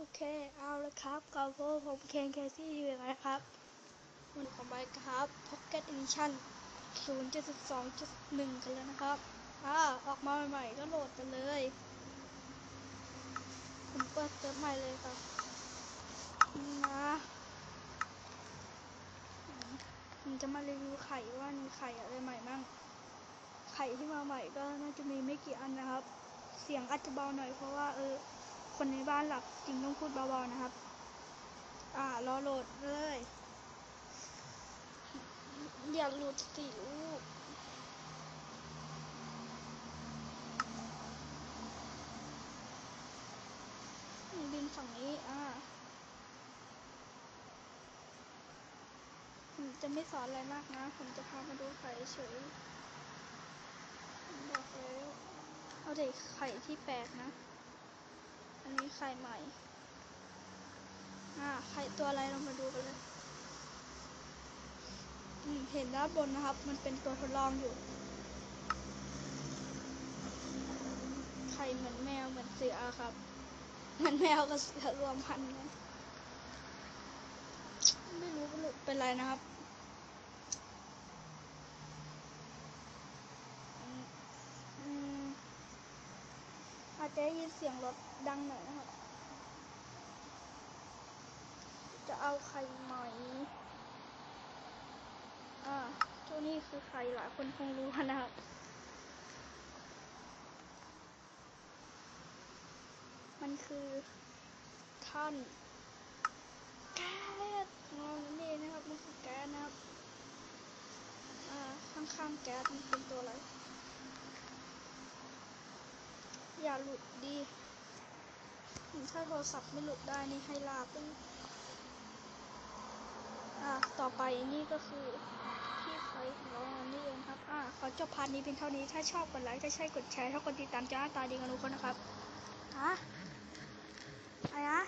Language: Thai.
โอเค เอาละครับกับผมเคนแคซี่อยู่นะครับวันของใบครับ Pocket Edition 0.12.1 กันแล้วนะครับอ่าออกมาใหม่ๆก็โหลดไปเลย ผมเปิดเซิร์ฟใหม่เลยครับนะผมจะมารีวิวไข่ว่ามีไข่อะไรใหม่บ้างไข่ที่มาใหม่ก็น่าจะมีไม่กี่อันนะครับ เสียงอาจจะเบาหน่อยเพราะว่าเออ คนในบ้านหลับจริงต้องพูดเบาๆนะครับ อ่ารอโหลดเลยอย่าหลุดสิลูกบินฝั่งนี้ อ่า ผมจะไม่สอนอะไรมากนะ ผมจะพามาดูไข่เฉยผมบอกแล้วเอาเด็กไข่ที่แปลกนะ ไข่ใหม่ อ่า ไข่ตัวอะไรเรามาดูกันเลย เห็นด้านบนนะครับ มันเป็นตัวทดลองอยู่ ไข่เหมือนแมวเหมือนเสือครับเหมือนแมวกับเสือรวมพันธุ์กันไม่รู้เป็นไรนะครับอืมอืมอา จจะได้ยินเสียงรถดังหน่อยนะครับ จะเอาไข่ไหม อ่าเจ้านี่คือใครหลายคนคงรู้นะครับมันคือท่อนแก๊สของเรานั่นเองนะครับมันคือแก๊สนะครับ อ่า ข้างๆแก๊สมันเป็นตัวอะไร อย่า หลุดดีถ้าโทรศัพท์ไม่หลุดได้นี่ให้ลาเป็นอ่าต่อไปนี่ก็คือที่ไฟของเรานี่เองครับ อ่าขอจบพาร์ทนี้เพียงเท่านี้ ถ้าชอบกดไลค์ ถ้าใช่กดแชร์ ถ้ากดติดตามจะหน้าตาดีกันทุกคนนะครับ ฮะอะไรนะ